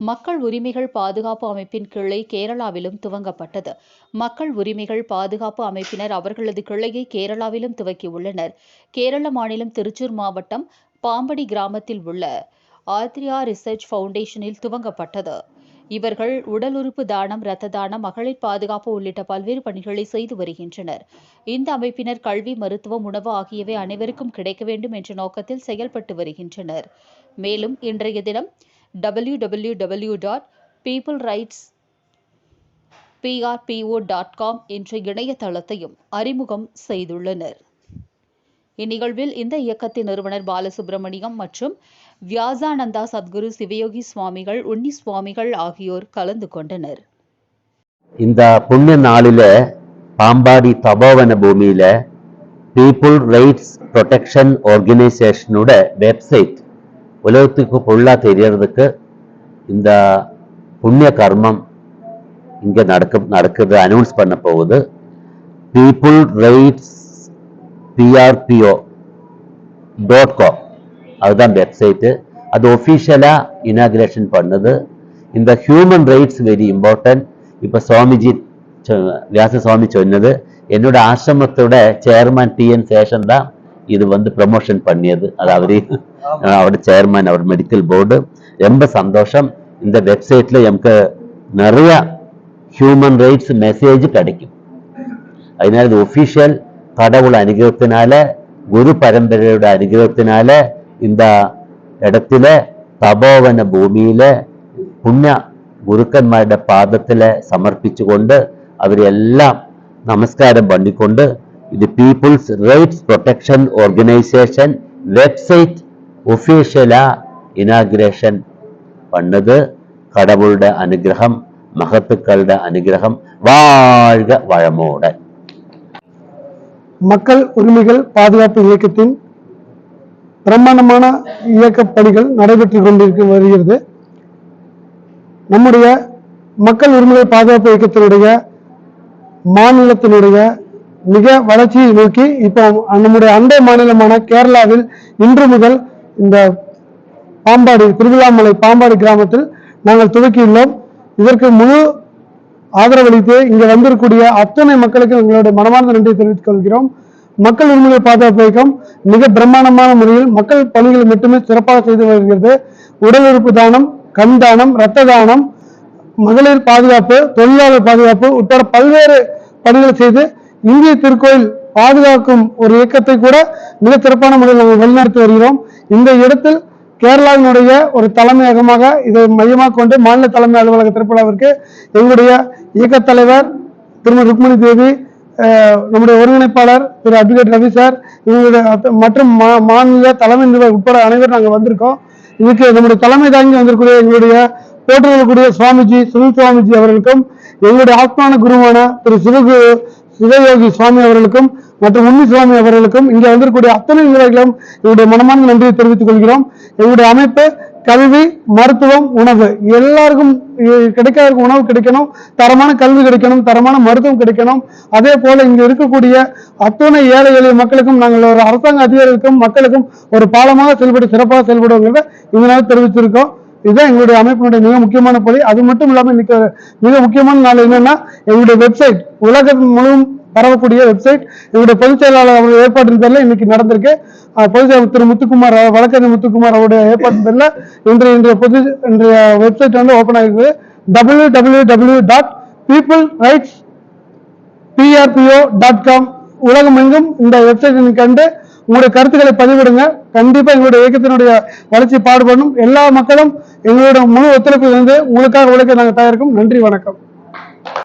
மக்கள் உரிமைகள் பாதுகாப்பு அமைப்பின் கிளை கேரளாவிலும் துவங்கப்பட்டது. மக்கள் உரிமைகள் பாதுகாப்பு அமைப்பினர் அவர்களது கிளையை கேரளாவிலும் துவக்கியுள்ளனர். கேரள மாநிலம் திருச்சூர் மாவட்டம் பாம்படி கிராமத்தில் உள்ள ஆத்ரியா ரிசர்ச் ஃபவுண்டேஷனில் துவங்கப்பட்டது. இவர்கள் உடல் உறுப்பு தானம் இரத்த தானம் மகளிர் பாதுகாப்பு உள்ளிட்ட பல்வேறு பணிகளை செய்து வருகின்றனர். இந்த அமைப்பினர் கல்வி மருத்துவம் உணவு ஆகியவை அனைவருக்கும் கிடைக்க வேண்டும் என்ற நோக்கத்தில் செயல்பட்டு வருகின்றனர். மேலும் இன்றைய தினம் W dot people rights PRPO dot com என்ற இணையதளத்தையும் அறிமுகம் செய்துள்ளனர். இந்நிகழ்வில் இந்த இயக்கத்தின் நிறுவனர் பாலசுப்ரமணியம் மற்றும் வியாசானந்தா சத்குரு சிவயோகி சுவாமிகள் உன்னி சுவாமிகள் ஆகியோர் கலந்து கொண்டனர். இந்த புண்ணிய நாளில பாம்பாடி தபோவன பூமியில பீப்புள் ரைட்ஸ் ப்ரொடெக்ஷன் ஆர்கனைசேஷனோட வெப்சைட் உலகத்துக்கு பொருளாக தெரியறதுக்கு இந்த புண்ணிய கர்மம் இங்கே நடக்க நடக்குது அனௌன்ஸ் பண்ண போகுது. People rights PRPO dot com அதுதான் வெப்சைட்டு அது ஒஃபிஷியலாக இனாகிரேஷன் பண்ணுது. இந்த ஹியூமன் ரைட்ஸ் வெரி இம்பார்ட்டன்ட் இப்போ சுவாமிஜி வியாச சுவாமி சொன்னது என்னோட ஆசிரமத்தோட சேர்மன் டிஎன் சேஷன் தான் இது வந்து ப்ரமோஷன் பண்ணியது அது அவரு அவரோட சேர்மன் அவர் மெடிக்கல் போர்டு ரொம்ப சந்தோஷம் இந்த வெப்சைட்ல எமக்கு நிறைய ஹியூமன் ரைட்ஸ் மெசேஜ் கிடைக்கும் അതിനാൽ ഇത് ഒഫീഷ്യൽ കടവുൾ അനുഗ്രഹത്തിനാല ഗുരു പരമ്പരയുടെ അനുഗ്രഹത്തിനാല് இந்த இடத்துல തപോവന ഭൂമിയിലെ പുണ്യ ഗുരുക്കന്മാരുടെ പാദത്തില് സമർപ്പിച്ചുകൊണ്ട് അവരെല്ലാം നമസ്കാരം പണിക്കൊണ്ട് ഇത് people's rights protection organisation website ഒഫീഷ്യലാ inauguration பண்ணது கடவுளுடைய அனுகிரகம் மகத்துக்களுடைய அனுகிரகம் வாழ்க வளமோட மக்கள் உரிமைகள் பாதுகாப்பு இயக்கத்தின் பிரம்மாண்டமான இயக்க பணிகள் நடைபெற்று கொண்டிருக்க வருகிறது நம்முடைய மக்கள் உரிமைகள் பாதுகாப்பு இயக்கத்தினுடைய மாநிலத்தினுடைய மிக வளர்ச்சியை நோக்கி இப்போ நம்முடைய அண்டை மாநிலமான கேரளாவில் இன்று முதல் இந்த பாம்பாடி திருவிழாமலை பாம்பாடி கிராமத்தில் நாங்கள் துவக்கியுள்ளோம். இதற்கு முழு ஆதரவளித்து இங்கே வந்திருக்கக்கூடிய அத்தனை மக்களுக்கு எங்களுடைய மனமார்ந்த நன்றியை தெரிவித்துக் கொள்கிறோம். மக்கள் உரிமைகளை பாதுகாப்பு இயக்கம் மிக பிரம்மாண்டமான முறையில் மக்கள் பணிகளை மட்டுமே சிறப்பாக செய்து வருகிறது. உடல் உறுப்பு தானம் கண் தானம் இரத்த தானம் மகளிர் பாதுகாப்பு தொழிலாளர் பாதுகாப்பு உட்பட பல்வேறு பணிகளை செய்து இந்திய திருக்கோயில் பாதுகாக்கும் ஒரு இயக்கத்தை கூட மிக சிறப்பான முறையில் நாங்கள் வழிநடத்தி வருகிறோம். இந்த இடத்தில் கேரளாவினுடைய ஒரு தலைமையகமாக இதை மையமாக கொண்டு மாநில தலைமை அலுவலக திருப்பலாவிற்கு எங்களுடைய இயக்கத் தலைவர் திருமதி ருக்மணி தேவி நம்முடைய ஒருங்கிணைப்பாளர் திரு அட்வொகேட் ரவி சார் இவங்களுடைய மற்றும் மா- மாநில தலைமை நிர்வாகி உட்பட அனைவரும் நாங்கள் வந்திருக்கோம். இதுக்கு நம்முடைய தலைமை தாங்கி வந்திருக்கக்கூடிய எங்களுடைய போற்றுதலுக்குரிய சுவாமிஜி சுனில் சுவாமிஜி அவர்களுக்கும் எங்களுடைய ஆத்மான குருவான திரு சிவகுரு சிவயோகி சுவாமி அவர்களுக்கும் மற்றும் உன்னி சுவாமி அவர்களுக்கும் இங்கே வந்திருக்கக்கூடிய அத்தனை வீரர்களும் எங்களுடைய மனமான நன்றியை தெரிவித்துக் கொள்கிறோம். எங்களுடைய அமைப்பு கல்வி மருத்துவம் உணவு. எல்லாருக்கும் இ- கிடைக்காத உணவு கிடைக்கணும் தரமான கல்வி கிடைக்கணும் தரமான மருத்துவம் கிடைக்கணும். அதே போல இங்க இருக்கக்கூடிய அத்தனை ஏழை எளிய மக்களுக்கும் நாங்கள் ஒரு அரசாங்க அதிகாரிகளுக்கும் மக்களுக்கும் ஒரு பாலமாக செயல்பட சிறப்பாக செயல்படுவங்கிறத இதனால தெரிவிச்சிருக்கோம். இதுதான் எங்களுடைய அமைப்பினுடைய மிக முக்கியமான பணி அது மட்டும் இல்லாமல் இன்னைக்கு மிக முக்கியமான நாள் என்னன்னா எங்களுடைய வெப்சைட் உலகம் முழுவதும் பரவக்கூடிய வெப்சைட் எங்களுடைய பொதுச் செயலாளர் அவருடைய ஏற்பாட்டின் பேரில் இன்னைக்கு நடந்திருக்கு. பொதுச் செயலாளர் திரு முத்துக்குமார் வழக்கறிஞர் முத்துக்குமார் அவருடைய ஏற்பாட்டின் பேரில் இன்றைய இன்றைய பொது இன்றைய வெப்சைட் வந்து ஓபன் ஆகிருக்கு W W W dot people rights PRPO dot com உலகமெங்கும் இந்த வெப்சைட் கண்டு உங்களுடைய கருத்துக்களை பதிவிடுங்க. கண்டிப்பா எங்களுடைய இயக்கத்தினுடைய வளர்ச்சி பாடுபடணும். எல்லா மக்களும் எங்களுடைய முழு ஒத்துழைப்பு வந்து உங்களுக்காக உழைக்க நாங்கள் தயாரிக்கும் நன்றி வணக்கம்.